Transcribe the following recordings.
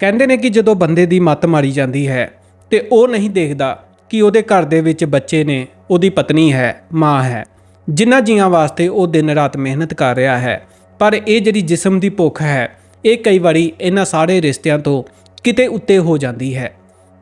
ਕਹਿੰਦੇ ਨੇ ਕਿ ਜਦੋਂ ਬੰਦੇ ਦੀ ਮੱਤ ਮਾਰੀ ਜਾਂਦੀ ਹੈ ਤੇ ਉਹ ਨਹੀਂ ਦੇਖਦਾ ਕਿ ਉਹਦੇ ਘਰ ਦੇ ਵਿੱਚ ਬੱਚੇ ਨੇ ਉਹਦੀ ਪਤਨੀ ਹੈ, ਮਾਂ ਹੈ। ਜਿਨ੍ਹਾਂ ਜੀਆਂ ਵਾਸਤੇ ਉਹ ਦਿਨ ਰਾਤ ਮਿਹਨਤ ਕਰ ਰਿਹਾ ਹੈ। ਪਰ ਇਹ ਜਿਹੜੀ ਜਿਸਮ ਦੀ ਭੁੱਖ ਹੈ, ਇਹ ਕਈ ਵਾਰੀ ਇਹਨਾਂ ਸਾਰੇ ਰਿਸ਼ਤਿਆਂ ਤੋਂ ਕਿਤੇ ਉੱਤੇ ਹੋ ਜਾਂਦੀ ਹੈ।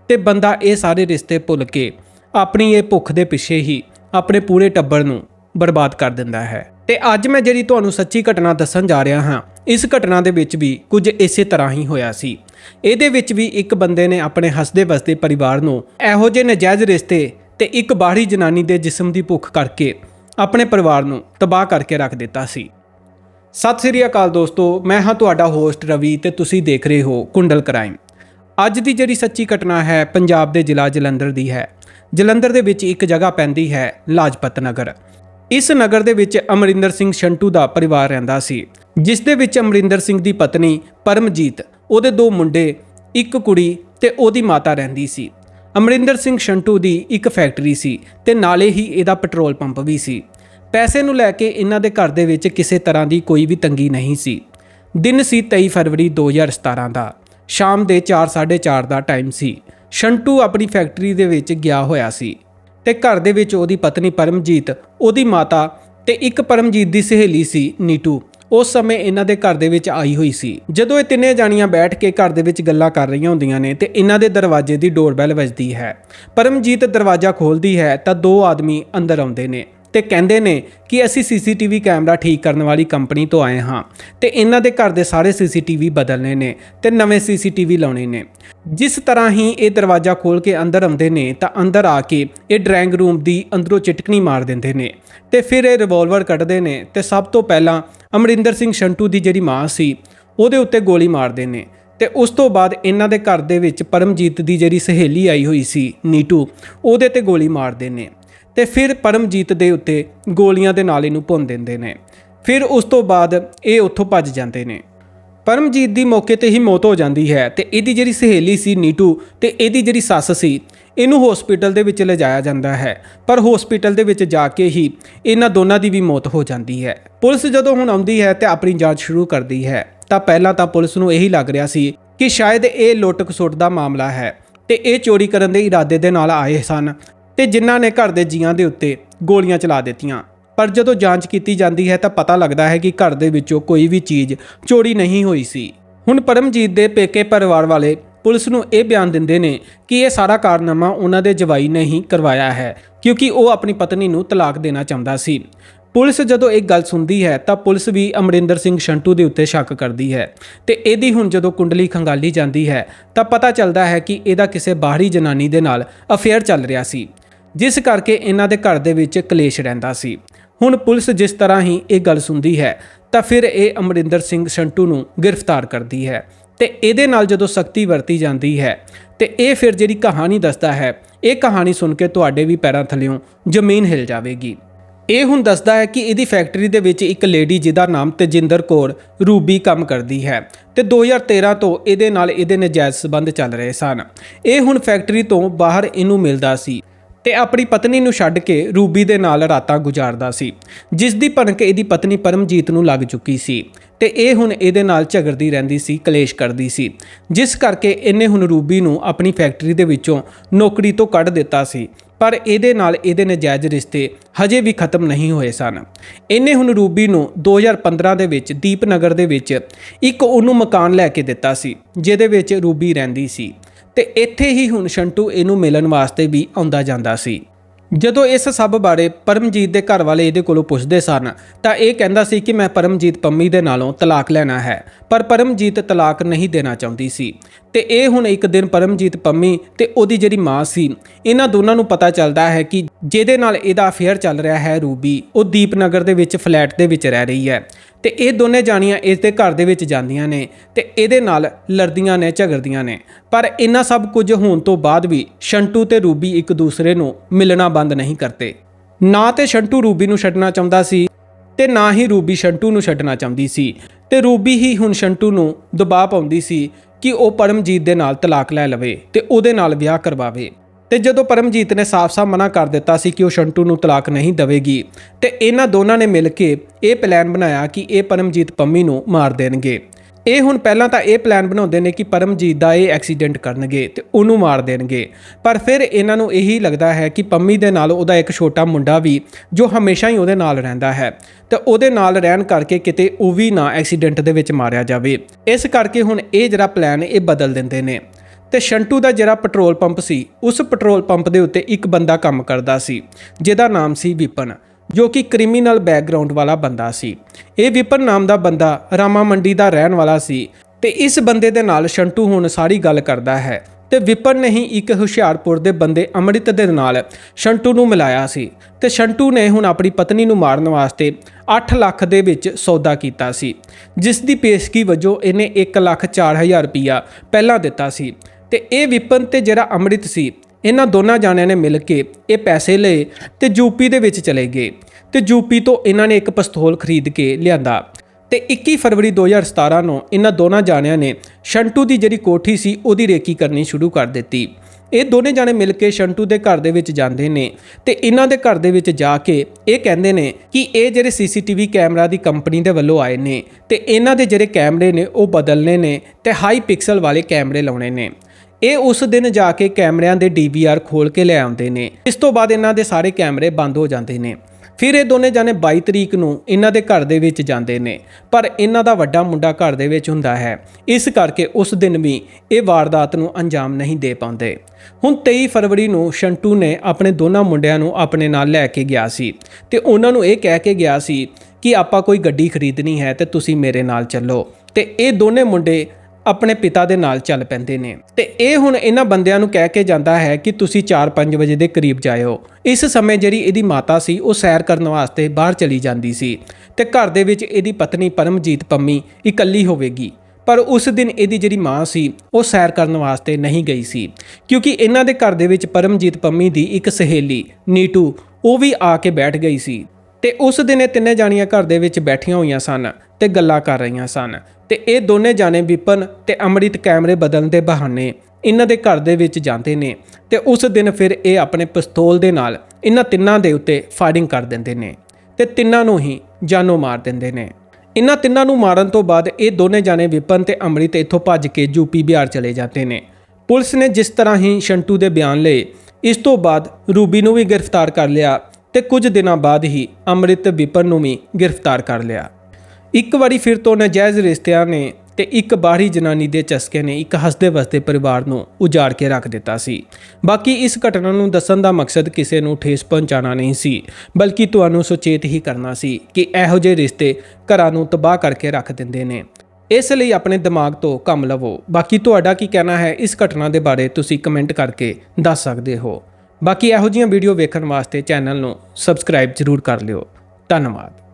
ਤੇ ਬੰਦਾ ਇਹ ਸਾਰੇ ਰਿਸ਼ਤੇ ਭੁੱਲ ਕੇ ਆਪਣੀ ਇਹ ਭੁੱਖ ਦੇ ਪਿੱਛੇ ਹੀ ਆਪਣੇ ਪੂਰੇ ਟੱਬਰ ਨੂੰ ਬਰਬਾਦ ਕਰ ਦਿੰਦਾ ਹੈ। ਤੇ ਅੱਜ ਮੈਂ ਜਿਹੜੀ ਤੁਹਾਨੂੰ ਸੱਚੀ ਘਟਨਾ ਦੱਸਣ ਜਾ ਰਿਹਾ ਹਾਂ, ਇਸ ਘਟਨਾ ਦੇ ਵਿੱਚ ਵੀ ਕੁਝ ਇਸੇ ਤਰ੍ਹਾਂ ਹੀ ਹੋਇਆ ਸੀ। ਇਹਦੇ ਵਿੱਚ ਵੀ ਇੱਕ ਬੰਦੇ ਨੇ ਆਪਣੇ ਹੱਸਦੇ ਵਸਦੇ ਪਰਿਵਾਰ ਨੂੰ ਇਹੋ ਜਿਹੇ ਨਜਾਇਜ਼ ਰਿਸ਼ਤੇ ਤੇ ਇੱਕ ਬਾਹਰੀ ਜਨਾਨੀ ਦੇ ਜਿਸਮ ਦੀ ਭੁੱਖ ਕਰਕੇ ਆਪਣੇ ਪਰਿਵਾਰ ਨੂੰ ਤਬਾਹ ਕਰਕੇ ਰੱਖ ਦਿੱਤਾ ਸੀ। ਸਤਿ ਸ੍ਰੀ ਅਕਾਲ ਦੋਸਤੋ, ਮੈਂ ਹਾਂ ਤੁਹਾਡਾ ਹੋਸਟ ਰਵੀ ਤੇ ਤੁਸੀਂ ਦੇਖ ਰਹੇ ਹੋ ਕੁੰਡਲ ਕ੍ਰਾਈਮ। ਅੱਜ ਦੀ ਜਿਹੜੀ ਸੱਚੀ ਘਟਨਾ ਹੈ ਪੰਜਾਬ ਦੇ ਜ਼ਿਲ੍ਹਾ ਜਲੰਧਰ ਦੀ ਹੈ। ਜਲੰਧਰ ਦੇ ਵਿੱਚ ਇੱਕ ਜਗ੍ਹਾ ਪੈਂਦੀ ਹੈ ਲਾਜਪਤ ਨਗਰ। ਇਸ ਨਗਰ ਦੇ ਵਿੱਚ ਅਮਰਿੰਦਰ ਸਿੰਘ ਸ਼ੰਟੂ ਦਾ ਪਰਿਵਾਰ ਰਹਿੰਦਾ ਸੀ, ਜਿਸ ਦੇ ਵਿੱਚ ਅਮਰਿੰਦਰ ਸਿੰਘ ਦੀ ਪਤਨੀ ਪਰਮਜੀਤ, ਉਹਦੇ ਦੋ ਮੁੰਡੇ, ਇੱਕ ਕੁੜੀ ਤੇ ਉਹਦੀ ਮਾਤਾ ਰਹਿੰਦੀ ਸੀ। ਅਮਰਿੰਦਰ ਸਿੰਘ ਸ਼ੰਟੂ ਦੀ ਇੱਕ ਫੈਕਟਰੀ ਸੀ ਤੇ ਨਾਲੇ ਹੀ ਇਹਦਾ ਪੈਟਰੋਲ ਪੰਪ ਵੀ ਸੀ। ਪੈਸੇ ਨੂੰ ਲੈ ਕੇ ਇਹਨਾਂ ਦੇ ਘਰ ਦੇ ਵਿੱਚ ਕਿਸੇ ਤਰ੍ਹਾਂ ਦੀ ਕੋਈ ਵੀ ਤੰਗੀ ਨਹੀਂ ਸੀ। ਦਿਨ ਸੀ 23 ਫਰਵਰੀ 2017 ਦਾ। ਸ਼ਾਮ ਦੇ 4:30 ਦਾ ਟਾਈਮ ਸੀ। ਸ਼ੰਟੂ ਆਪਣੀ ਫੈਕਟਰੀ ਦੇ ਵਿੱਚ ਗਿਆ ਹੋਇਆ ਸੀ। ਤੇ ਘਰ ਦੇ ਵਿੱਚ ਉਹਦੀ ਪਤਨੀ ਪਰਮਜੀਤ, ਉਹਦੀ ਮਾਤਾ ਤੇ ਇੱਕ ਪਰਮਜੀਤ ਦੀ ਸਹੇਲੀ ਸੀ ਨੀਟੂ। ਉਸ ਸਮੇਂ ਇਹਨਾਂ ਦੇ ਘਰ ਦੇ ਵਿੱਚ ਆਈ ਹੋਈ ਸੀ। ਜਦੋਂ ਇਹ ਤਿੰਨੇ ਜਾਣੀਆਂ ਬੈਠ ਕੇ ਘਰ ਦੇ ਵਿੱਚ ਗੱਲਾਂ ਕਰ ਰਹੀਆਂ ਹੁੰਦੀਆਂ ਨੇ ਤੇ ਇਹਨਾਂ ਦੇ ਦਰਵਾਜ਼ੇ ਦੀ ਡੋਰਬੈਲ ਵੱਜਦੀ ਹੈ। ਪਰਮਜੀਤ ਦਰਵਾਜ਼ਾ ਖੋਲਦੀ ਹੈ ਤਾਂ ਦੋ ਆਦਮੀ ਅੰਦਰ ਆਉਂਦੇ ਨੇ। ਤੇ ਕਹਿੰਦੇ ਨੇ ਕਿ ਅਸੀਂ ਸੀਸੀਟੀਵੀ ਕੈਮਰਾ ਠੀਕ ਕਰਨ ਵਾਲੀ ਕੰਪਨੀ ਤੋਂ ਆਏ ਹਾਂ ਤੇ ਇਹਨਾਂ ਦੇ ਘਰ ਦੇ ਸਾਰੇ ਸੀਸੀਟੀਵੀ ਬਦਲਨੇ ਨੇ ਤੇ ਨਵੇਂ ਸੀਸੀਟੀਵੀ ਲਾਉਣੇ ਨੇ। ਜਿਸ ਤਰ੍ਹਾਂ ਹੀ ਇਹ ਦਰਵਾਜ਼ਾ ਖੋਲ ਕੇ ਅੰਦਰ ਆਉਂਦੇ ਨੇ ਤਾਂ ਅੰਦਰ ਆ ਕੇ ਇਹ ਡਰਾਇੰਗ ਰੂਮ ਦੀ ਅੰਦਰੋਂ ਚਿਟਕਣੀ ਮਾਰ ਦਿੰਦੇ ਨੇ ਤੇ ਫਿਰ ਇਹ ਰਿਵਾਲਵਰ ਕੱਢਦੇ ਨੇ ਤੇ ਸਭ ਤੋਂ ਪਹਿਲਾਂ ਅਮਰਿੰਦਰ ਸਿੰਘ ਸ਼ੰਟੂ ਦੀ ਜਿਹੜੀ ਮਾਂ ਸੀ, ਉਹਦੇ ਉੱਤੇ ਗੋਲੀ ਮਾਰਦੇ ਨੇ ਤੇ ਉਸ ਤੋਂ ਬਾਅਦ ਇਹਨਾਂ ਦੇ ਘਰ ਦੇ ਵਿੱਚ ਪਰਮਜੀਤ ਦੀ ਜਿਹੜੀ ਸਹੇਲੀ ਆਈ ਹੋਈ ਸੀ ਨੀਟੂ, ਉਹਦੇ ਤੇ ਗੋਲੀ ਮਾਰਦੇ ਨੇ। ਤੇ ਫਿਰ ਪਰਮਜੀਤ ਦੇ ਉੱਤੇ ਗੋਲੀਆਂ ਦੇ ਨਾਲ ਇਹਨੂੰ ਭੁੰਨ ਦਿੰਦੇ ਨੇ। ਫਿਰ ਉਸ ਤੋਂ ਬਾਅਦ ਇਹ ਉੱਥੋਂ ਭੱਜ ਜਾਂਦੇ ਨੇ। ਪਰਮਜੀਤ ਦੀ ਮੌਕੇ ਤੇ ਹੀ ਮੌਤ ਹੋ ਜਾਂਦੀ ਹੈ ਤੇ ਇਹਦੀ ਜਿਹੜੀ ਸਹੇਲੀ ਸੀ ਨੀਟੂ ਤੇ ਇਹਦੀ ਜਿਹੜੀ ਸੱਸ ਸੀ, ਇਹਨੂੰ ਹਸਪੀਟਲ ਦੇ ਵਿੱਚ ਲਿਜਾਇਆ ਜਾਂਦਾ ਹੈ। ਪਰ ਹਸਪੀਟਲ ਦੇ ਵਿੱਚ ਜਾ ਕੇ ਹੀ ਇਹਨਾਂ ਦੋਨਾਂ ਦੀ ਵੀ ਮੌਤ ਹੋ ਜਾਂਦੀ ਹੈ। ਪੁਲਿਸ ਜਦੋਂ ਹੁਣ ਆਉਂਦੀ ਹੈ ਤੇ ਆਪਣੀ ਜਾਂਚ ਸ਼ੁਰੂ ਕਰਦੀ ਹੈ, ਤਾਂ ਪਹਿਲਾਂ ਤਾਂ ਪੁਲਿਸ ਨੂੰ ਇਹੀ ਲੱਗ ਰਿਹਾ ਸੀ ਕਿ ਸ਼ਾਇਦ ਇਹ ਲੁੱਟ ਖਸੁੱਟ ਦਾ ਮਾਮਲਾ ਹੈ ਤੇ ਇਹ ਚੋਰੀ ਕਰਨ ਦੇ ਇਰਾਦੇ ਦੇ ਨਾਲ ਆਏ ਸਨ ਤੇ ਜਿਨ੍ਹਾਂ ਨੇ ਘਰ ਦੇ ਜੀਆਂ ਦੇ ਉੱਤੇ ਗੋਲੀਆਂ ਚਲਾ ਦਿੱਤੀਆਂ। ਪਰ ਜਦੋਂ ਜਾਂਚ ਕੀਤੀ ਜਾਂਦੀ ਹੈ ਤਾਂ ਪਤਾ ਲੱਗਦਾ ਹੈ ਕਿ ਘਰ ਦੇ ਵਿੱਚੋਂ ਕੋਈ ਵੀ ਚੀਜ਼ ਚੋਰੀ ਨਹੀਂ ਹੋਈ ਸੀ। ਹੁਣ ਪਰਮਜੀਤ ਦੇ ਪੇਕੇ ਪਰਿਵਾਰ ਵਾਲੇ ਪੁਲਿਸ ਨੂੰ ਇਹ ਬਿਆਨ ਦਿੰਦੇ ਨੇ ਕਿ ਇਹ ਸਾਰਾ ਕਾਰਨਾਮਾ ਉਹਨਾਂ ਦੇ ਜਵਾਈ ਨੇ ਹੀ ਕਰਵਾਇਆ ਹੈ, ਕਿਉਂਕਿ ਉਹ ਆਪਣੀ ਪਤਨੀ ਨੂੰ ਤਲਾਕ ਦੇਣਾ ਚਾਹੁੰਦਾ ਸੀ। ਪੁਲਿਸ ਜਦੋਂ ਇਹ ਗੱਲ ਸੁਣਦੀ ਹੈ ਤਾਂ ਪੁਲਿਸ ਵੀ ਅਮਰਿੰਦਰ ਸਿੰਘ ਸ਼ੰਟੂ ਦੇ ਉੱਤੇ ਸ਼ੱਕ ਕਰਦੀ ਹੈ। ਤੇ ਇਹਦੀ ਹੁਣ ਜਦੋਂ ਕੁੰਡਲੀ ਖੰਗਾਲੀ ਜਾਂਦੀ ਹੈ ਤਾਂ ਪਤਾ ਚੱਲਦਾ ਹੈ ਕਿ ਇਹਦਾ ਕਿਸੇ ਬਾਹਰੀ ਜਨਾਨੀ ਦੇ ਨਾਲ ਅਫੇਅਰ ਚੱਲ ਰਿਹਾ ਸੀ। ਜਿਸ ਕਰਕੇ ਇਹਨਾਂ ਦੇ ਘਰ ਦੇ ਵਿੱਚ ਕਲੇਸ਼ ਰਹਿੰਦਾ ਸੀ। ਹੁਣ ਪੁਲਿਸ ਜਿਸ ਤਰ੍ਹਾਂ ਹੀ ਇਹ ਗੱਲ ਸੁਣਦੀ ਹੈ, ਤਾਂ ਫਿਰ ਇਹ ਅਮਰਿੰਦਰ ਸਿੰਘ ਸ਼ੰਟੂ ਨੂੰ ਗ੍ਰਿਫਤਾਰ ਕਰਦੀ ਹੈ ਤੇ ਇਹਦੇ ਨਾਲ ਜਦੋਂ ਸਖਤੀ ਵਰਤੀ ਜਾਂਦੀ ਹੈ, ਤੇ ਇਹ ਫਿਰ ਜਿਹੜੀ ਕਹਾਣੀ ਦੱਸਦਾ ਹੈ, ਇਹ ਕਹਾਣੀ ਸੁਣ ਕੇ ਤੁਹਾਡੇ ਵੀ ਪੈਰਾਂ ਥੱਲਿਓਂ ਜ਼ਮੀਨ ਹਿਲ ਜਾਵੇਗੀ। ਇਹ ਹੁਣ ਦੱਸਦਾ ਹੈ ਕਿ ਇਹਦੀ ਫੈਕਟਰੀ ਦੇ ਵਿੱਚ ਇੱਕ ਲੇਡੀ ਜਿਹਦਾ ਨਾਮ ਤੇਜਿੰਦਰ ਕੌਰ ਰੂਬੀ ਕੰਮ ਕਰਦੀ ਹੈ ਤੇ 2013 ਤੋਂ ਇਹਦੇ ਨਾਲ ਇਹਦੇ ਨਜਾਇਜ਼ ਸਬੰਧ ਚੱਲ ਰਹੇ ਸਨ। ਇਹ ਹੁਣ ਫੈਕਟਰੀ ਤੋਂ ਬਾਹਰ ਇਹਨੂੰ ਮਿਲਦਾ ਸੀ। ਤੇ ਆਪਣੀ ਪਤਨੀ ਨੂੰ ਛੱਡ ਕੇ ਰੂਬੀ ਦੇ ਨਾਲ ਰਾਤਾਂ ਗੁਜ਼ਾਰਦਾ ਸੀ, ਜਿਸ ਦੀ ਭਣਕ ਇਹਦੀ ਪਤਨੀ ਪਰਮਜੀਤ ਨੂੰ ਲੱਗ ਚੁੱਕੀ ਸੀ ਤੇ ਇਹ ਹੁਣ ਇਹਦੇ ਨਾਲ ਝਗੜਦੀ ਰਹਿੰਦੀ ਸੀ, ਕਲੇਸ਼ ਕਰਦੀ ਸੀ, ਜਿਸ ਕਰਕੇ ਇਹਨੇ ਹੁਣ ਰੂਬੀ ਨੂੰ ਆਪਣੀ ਫੈਕਟਰੀ ਦੇ ਵਿੱਚੋਂ ਨੌਕਰੀ ਤੋਂ ਕੱਢ ਦਿੱਤਾ ਸੀ, ਪਰ ਇਹਦੇ ਨਾਲ ਇਹਦੇ ਨਜਾਇਜ਼ ਰਿਸ਼ਤੇ ਹਜੇ ਵੀ ਖਤਮ ਨਹੀਂ ਹੋਏ ਸਨ। ਇਹਨੇ ਹੁਣ ਰੂਬੀ ਨੂੰ 2015 ਦੇ ਵਿੱਚ ਦੀਪਨਗਰ ਦੇ ਵਿੱਚ ਇੱਕ ਉਹਨੂੰ ਮਕਾਨ ਲੈ ਕੇ ਦਿੱਤਾ ਸੀ, ਜਿਹਦੇ ਵਿੱਚ ਰੂਬੀ ਰਹਿੰਦੀ ਸੀ। ਤੇ ਇੱਥੇ ਹੀ ਹੁਣ ਸ਼ੰਟੂ ਇਹਨੂੰ ਮਿਲਣ ਵਾਸਤੇ ਵੀ ਆਉਂਦਾ ਜਾਂਦਾ ਸੀ। ਜਦੋਂ ਇਸ ਸਭ ਬਾਰੇ ਪਰਮਜੀਤ ਦੇ ਘਰ ਵਾਲੇ ਇਹਦੇ ਕੋਲੋਂ ਪੁੱਛਦੇ ਸਨ, ਤਾਂ ਇਹ ਕਹਿੰਦਾ ਸੀ ਕਿ ਮੈਂ ਪਰਮਜੀਤ ਪੰਮੀ ਦੇ ਨਾਲੋਂ ਤਲਾਕ ਲੈਣਾ ਹੈ, ਪਰ ਪਰਮਜੀਤ ਤਲਾਕ ਨਹੀਂ ਦੇਣਾ ਚਾਹੁੰਦੀ ਸੀ। ਤੇ ਇਹ ਹੁਣ ਇੱਕ ਦਿਨ ਪਰਮਜੀਤ ਪੰਮੀ ਤੇ ਉਹਦੀ ਜਿਹੜੀ ਮਾਂ ਸੀ, ਇਹਨਾਂ ਦੋਨਾਂ ਨੂੰ ਪਤਾ ਚੱਲਦਾ ਹੈ ਕਿ ਜਿਹਦੇ ਨਾਲ ਇਹਦਾ ਅਫੇਅਰ ਚੱਲ ਰਿਹਾ ਹੈ ਰੂਬੀ, ਉਹ ਦੀਪਨਗਰ ਦੇ ਵਿੱਚ ਫਲੈਟ ਦੇ ਵਿੱਚ ਰਹਿ ਰਹੀ ਹੈ। ਤੇ ਇਹ ਦੋਨੇ ਜਾਣੀਆਂ ਇਸ ਦੇ ਘਰ ਦੇ ਵਿੱਚ ਜਾਂਦੀਆਂ ਨੇ ਤੇ ਇਹਦੇ ਨਾਲ ਲੜਦੀਆਂ ਨੇ, ਝਗੜਦੀਆਂ ਨੇ। ਪਰ ਇਹਨਾਂ ਸਭ ਕੁਝ ਹੋਣ ਤੋਂ ਬਾਅਦ ਵੀ ਸ਼ੰਟੂ ਤੇ ਰੂਬੀ ਇੱਕ ਦੂਸਰੇ ਨੂੰ ਮਿਲਣਾ ਬੰਦ ਨਹੀਂ ਕਰਤੇ ਨਾ ਤੇ ਸ਼ੰਟੂ ਰੂਬੀ ਨੂੰ ਛੱਡਣਾ ਚਾਹੁੰਦਾ ਸੀ ਤੇ ਨਾ ਹੀ ਰੂਬੀ ਸ਼ੰਟੂ ਨੂੰ ਛੱਡਣਾ ਚਾਹੁੰਦੀ ਸੀ ਤੇ ਰੂਬੀ ਹੀ ਹੁਣ ਸ਼ੰਟੂ ਨੂੰ ਦਬਾਅ ਪਾਉਂਦੀ ਸੀ ਕਿ ਉਹ ਪਰਮਜੀਤ ਦੇ ਨਾਲ ਤਲਾਕ ਲੈ ਲਵੇ ਤੇ ਉਹਦੇ ਨਾਲ ਵਿਆਹ ਕਰਵਾਵੇ। ਤੇ ਜਦੋਂ ਪਰਮਜੀਤ ਨੇ ਸਾਫ਼-ਸਾਫ਼ ਮਨਾ ਕਰ ਦਿੱਤਾ ਸੀ ਕਿ ਉਹ ਸ਼ੰਟੂ ਨੂੰ ਤਲਾਕ ਨਹੀਂ ਦੇਵੇਗੀ, ਤੇ ਇਹਨਾਂ ਦੋਨਾਂ ਨੇ ਮਿਲ ਕੇ ਇਹ ਪਲਾਨ ਬਣਾਇਆ ਕਿ ਇਹ ਪਰਮਜੀਤ ਪੰਮੀ ਨੂੰ ਮਾਰ ਦੇਣਗੇ। ਇਹ ਹੁਣ ਪਹਿਲਾਂ ਤਾਂ ਇਹ ਪਲਾਨ ਬਣਾਉਂਦੇ ਨੇ ਕਿ ਪਰਮਜੀਤ ਦਾ ਇਹ ਐਕਸੀਡੈਂਟ ਕਰਨਗੇ ਤੇ ਉਹਨੂੰ ਮਾਰ ਦੇਣਗੇ। ਪਰ ਫਿਰ ਇਹਨਾਂ ਨੂੰ ਇਹੀ ਲੱਗਦਾ ਹੈ ਕਿ ਪੰਮੀ ਦੇ ਨਾਲ ਉਹਦਾ ਇੱਕ ਛੋਟਾ ਮੁੰਡਾ ਵੀ, ਜੋ ਹਮੇਸ਼ਾ ਹੀ ਉਹਦੇ ਨਾਲ ਰਹਿੰਦਾ ਹੈ, ਤੇ ਉਹਦੇ ਨਾਲ ਰਹਿਣ ਕਰਕੇ ਕਿਤੇ ਉਹ ਵੀ ਨਾ ਐਕਸੀਡੈਂਟ ਦੇ ਵਿੱਚ ਮਾਰਿਆ ਜਾਵੇ। ਇਸ ਕਰਕੇ ਹੁਣ ਇਹ ਜਿਹੜਾ ਪਲਾਨ ਇਹ ਬਦਲ ਦਿੰਦੇ ਨੇ। ਤੇ ਸ਼ੰਟੂ ਦਾ ਜਿਹੜਾ ਪੈਟਰੋਲ ਪੰਪ ਸੀ, ਉਸ ਪੈਟਰੋਲ ਪੰਪ ਦੇ ਉੱਤੇ ਇੱਕ ਬੰਦਾ ਕੰਮ ਕਰਦਾ ਸੀ, ਜਿਹਦਾ ਨਾਮ ਸੀ ਵਿਪਨ, ਜੋ ਕਿ ਕ੍ਰਿਮੀਨਲ ਬੈਕਗ੍ਰਾਉਂਡ ਵਾਲਾ ਬੰਦਾ ਸੀ। ਇਹ ਵਿਪਨ ਨਾਮ ਦਾ ਬੰਦਾ ਰਾਮਾ ਮੰਡੀ ਦਾ ਰਹਿਣ ਵਾਲਾ ਸੀ ਤੇ ਇਸ ਬੰਦੇ ਦੇ ਨਾਲ ਸ਼ੰਟੂ ਹੁਣ ਸਾਰੀ ਗੱਲ ਕਰਦਾ ਹੈ ਤੇ ਵਿਪਨ ਨੇ ਹੀ ਇੱਕ ਹੁਸ਼ਿਆਰਪੁਰ ਦੇ ਬੰਦੇ ਅੰਮ੍ਰਿਤ ਦੇ ਨਾਲ ਸ਼ੰਟੂ ਨੂੰ ਮਿਲਾਇਆ ਸੀ ਤੇ ਸ਼ੰਟੂ ਨੇ ਹੁਣ ਆਪਣੀ ਪਤਨੀ ਨੂੰ ਮਾਰਨ ਵਾਸਤੇ 8 ਲੱਖ ਦੇ ਵਿੱਚ ਸੌਦਾ ਕੀਤਾ ਸੀ, ਜਿਸ ਦੀ ਪੇਸ਼ਗੀ ਵਜੋਂ ਇਹਨੇ 1 ਲੱਖ 4000 ਰੁਪਇਆ ਪਹਿਲਾਂ ਦਿੱਤਾ ਸੀ। ਤੇ ਇਹ ਵਿਪਨ ਤੇ ਜਿਹੜਾ ਅੰਮ੍ਰਿਤ ਸੀ, ਇਹਨਾਂ ਦੋਨਾਂ ਜਾਣਿਆਂ ਨੇ ਮਿਲ ਕੇ ਇਹ ਪੈਸੇ ਲਏ ਤੇ ਯੂਪੀ ਦੇ ਵਿੱਚ ਚਲੇ ਗਏ। ਤੇ ਯੂਪੀ ਤੋਂ ਇਹਨਾਂ ਨੇ ਇੱਕ ਪਿਸਤੌਲ ਖਰੀਦ ਕੇ ਲਿਆਂਦਾ। ਤੇ 21 ਫਰਵਰੀ 2017 ਨੂੰ ਇਹਨਾਂ ਦੋਨਾਂ ਜਾਣਿਆਂ ਨੇ ਸ਼ੰਟੂ ਦੀ ਜਿਹੜੀ ਕੋਠੀ ਸੀ, ਉਹਦੀ ਰੇਕੀ ਕਰਨੀ ਸ਼ੁਰੂ ਕਰ ਦਿੱਤੀ। ਇਹ ਦੋਨੇ ਜਾਣੇ ਮਿਲ ਕੇ ਸ਼ੰਟੂ ਦੇ ਘਰ ਦੇ ਵਿੱਚ ਜਾਂਦੇ ਨੇ ਤੇ ਇਹਨਾਂ ਦੇ ਘਰ ਦੇ ਵਿੱਚ ਜਾ ਕੇ ਇਹ ਕਹਿੰਦੇ ਨੇ ਕਿ ਇਹ ਜਿਹੜੇ ਸੀਸੀਟੀਵੀ ਕੈਮਰਾ ਦੀ ਕੰਪਨੀ ਦੇ ਵੱਲੋਂ ਆਏ ਨੇ ਤੇ ਇਹਨਾਂ ਦੇ ਜਿਹੜੇ ਕੈਮਰੇ ਨੇ, ਉਹ ਬਦਲਨੇ ਨੇ ਤੇ ਹਾਈ ਪਿਕਸਲ ਵਾਲੇ ਕੈਮਰੇ ਲਾਉਣੇ ਨੇ। ਇਹ ਉਸ ਦਿਨ ਜਾ ਕੇ ਕੈਮਰਿਆਂ ਦੇ ਡੀਵੀਆਰ ਖੋਲ ਕੇ ਲੈ ਆਉਂਦੇ ਨੇ। ਇਸ ਤੋਂ ਬਾਅਦ ਇਹਨਾਂ ਦੇ ਸਾਰੇ ਕੈਮਰੇ ਬੰਦ ਹੋ ਜਾਂਦੇ ਨੇ। ਫਿਰ ਇਹ ਦੋਨੇ ਜਾਣੇ 22 ਤਰੀਕ ਨੂੰ ਇਹਨਾਂ ਦੇ ਘਰ ਦੇ ਵਿੱਚ ਜਾਂਦੇ ਨੇ। ਪਰ ਇਹਨਾਂ ਦਾ ਵੱਡਾ ਮੁੰਡਾ ਘਰ ਦੇ ਵਿੱਚ ਹੁੰਦਾ ਹੈ। ਇਸ ਕਰਕੇ ਉਸ ਦਿਨ ਵੀ ਇਹ ਵਾਰਦਾਤ ਨੂੰ ਅੰਜਾਮ ਨਹੀਂ ਦੇ ਪਾਉਂਦੇ। ਹੁਣ 23 ਫਰਵਰੀ ਨੂੰ ਸ਼ੰਟੂ ਨੇ ਆਪਣੇ ਦੋਨਾਂ ਮੁੰਡਿਆਂ ਨੂੰ ਆਪਣੇ ਨਾਲ ਲੈ ਕੇ ਗਿਆ ਸੀ। ਤੇ ਉਹਨਾਂ ਨੂੰ ਇਹ ਕਹਿ ਕੇ ਗਿਆ ਸੀ ਕਿ ਆਪਾਂ ਕੋਈ ਗੱਡੀ ਖਰੀਦਣੀ ਹੈ ਤੇ ਤੁਸੀਂ ਮੇਰੇ ਨਾਲ ਚੱਲੋ। ਤੇ ਇਹ ਦੋਨੇ ਮੁੰਡੇ ਆਪਣੇ ਪਿਤਾ ਦੇ ਨਾਲ ਚੱਲ ਪੈਂਦੇ ਨੇ। ਤੇ ਇਹ ਹੁਣ ਇਹਨਾਂ ਬੰਦਿਆਂ ਨੂੰ ਕਹਿ ਕੇ ਜਾਂਦਾ ਹੈ ਕਿ ਤੁਸੀਂ 4-5 ਵਜੇ ਦੇ ਕਰੀਬ ਜਾਇਓ। ਇਸ ਸਮੇਂ ਜਿਹੜੀ ਇਹਦੀ ਮਾਤਾ ਸੀ, ਉਹ ਸੈਰ ਕਰਨ ਵਾਸਤੇ ਬਾਹਰ ਚਲੀ ਜਾਂਦੀ ਸੀ। ਤੇ ਘਰ ਦੇ ਵਿੱਚ ਇਹਦੀ ਪਤਨੀ ਪਰਮਜੀਤ ਪੰਮੀ ਇਕੱਲੀ ਹੋਵੇਗੀ। ਪਰ ਉਸ ਦਿਨ ਇਹਦੀ ਜਿਹੜੀ ਮਾਂ ਸੀ, ਉਹ ਸੈਰ ਕਰਨ ਵਾਸਤੇ ਨਹੀਂ ਗਈ ਸੀ। ਕਿਉਂਕਿ ਇਹਨਾਂ ਦੇ ਘਰ ਦੇ ਵਿੱਚ ਪਰਮਜੀਤ ਪੰਮੀ ਦੀ ਇੱਕ ਸਹੇਲੀ, ਨੀਟੂ, ਉਹ ਵੀ ਆ ਕੇ ਬੈਠ ਗਈ ਸੀ। ਤੇ ਉਸ ਦਿਨ ਇਹ ਤਿੰਨੇ ਜਾਣੀਆਂ ਘਰ ਦੇ ਵਿੱਚ ਬੈਠੀਆਂ ਹੋਈਆਂ ਸਨ। ਤੇ ਗੱਲਾਂ ਕਰ ਰਹੀਆਂ ਸਨ। ਤੇ ਇਹ ਦੋਨੇ ਜਾਣੇ ਵਿਪਨ ਤੇ ਅੰਮ੍ਰਿਤ ਕੈਮਰੇ ਬਦਲਣ ਦੇ ਬਹਾਨੇ ਇਹਨਾਂ ਦੇ ਘਰ ਦੇ ਵਿੱਚ ਜਾਂਦੇ ਨੇ ਤੇ ਉਸ ਦਿਨ ਫਿਰ ਇਹ ਆਪਣੇ ਪਿਸਤੌਲ ਦੇ ਨਾਲ ਇਹਨਾਂ ਤਿੰਨਾਂ ਦੇ ਉੱਤੇ ਫਾਇਰਿੰਗ ਕਰ ਦਿੰਦੇ ਨੇ ਤੇ ਤਿੰਨਾਂ ਨੂੰ ਹੀ ਜਾਨੋਂ ਮਾਰ ਦਿੰਦੇ ਨੇ। ਇਹਨਾਂ ਤਿੰਨਾਂ ਨੂੰ ਮਾਰਨ ਤੋਂ ਬਾਅਦ ਇਹ ਦੋਨੇ ਜਾਣੇ ਵਿਪਨ ਤੇ ਅੰਮ੍ਰਿਤ ਇੱਥੋਂ ਭੱਜ ਕੇ ਯੂਪੀ ਬਿਹਾਰ ਚਲੇ ਜਾਂਦੇ ਨੇ। ਪੁਲਿਸ ਨੇ ਜਿਸ ਤਰ੍ਹਾਂ ਹੀ ਸ਼ੰਟੂ ਦੇ ਬਿਆਨ ਲਏ, ਇਸ ਤੋਂ ਬਾਅਦ ਰੂਬੀ ਨੂੰ ਵੀ ਗ੍ਰਿਫਤਾਰ ਕਰ ਲਿਆ ਤੇ ਕੁਝ ਦਿਨਾਂ ਬਾਅਦ ਹੀ ਅੰਮ੍ਰਿਤ ਵਿਪਨ ਨੂੰ ਵੀ ਗ੍ਰਿਫਤਾਰ ਕਰ ਲਿਆ। ਇੱਕ ਵਾਰੀ ਫਿਰ ਤੋਂ ਨਜਾਇਜ਼ ਰਿਸ਼ਤਿਆਂ ਨੇ ਤੇ ਇੱਕ ਬਾਹਰੀ ਜਨਾਨੀ ਦੇ ਚਸਕੇ ਨੇ ਇੱਕ ਹੱਸਦੇ ਵਸਦੇ ਪਰਿਵਾਰ ਨੂੰ ਉਜਾੜ ਕੇ ਰੱਖ ਦਿੱਤਾ ਸੀ। ਬਾਕੀ ਇਸ ਘਟਨਾ ਨੂੰ ਦੱਸਣ ਦਾ ਮਕਸਦ ਕਿਸੇ ਨੂੰ ਠੇਸ ਪਹੁੰਚਾਉਣਾ ਨਹੀਂ ਸੀ, ਬਲਕਿ ਤੁਹਾਨੂੰ ਸੁਚੇਤ ਹੀ ਕਰਨਾ ਸੀ ਕਿ ਇਹੋ ਜਿਹੇ ਰਿਸ਼ਤੇ ਘਰਾਂ ਨੂੰ ਤਬਾਹ ਕਰਕੇ ਰੱਖ ਦਿੰਦੇ ਨੇ। ਇਸ ਲਈ ਆਪਣੇ ਦਿਮਾਗ ਤੋਂ ਕੰਮ ਲਵੋ। ਬਾਕੀ ਤੁਹਾਡਾ ਕੀ ਕਹਿਣਾ ਹੈ ਇਸ ਘਟਨਾ ਦੇ ਬਾਰੇ ਤੁਸੀਂ ਕਮੈਂਟ ਕਰਕੇ ਦੱਸ ਸਕਦੇ ਹੋ। ਬਾਕੀ ਇਹੋ ਜਿਹੀਆਂ ਵੀਡੀਓ ਵੇਖਣ ਵਾਸਤੇ ਚੈਨਲ ਨੂੰ ਸਬਸਕ੍ਰਾਈਬ ਜ਼ਰੂਰ ਕਰ ਲਿਓ। ਧੰਨਵਾਦ।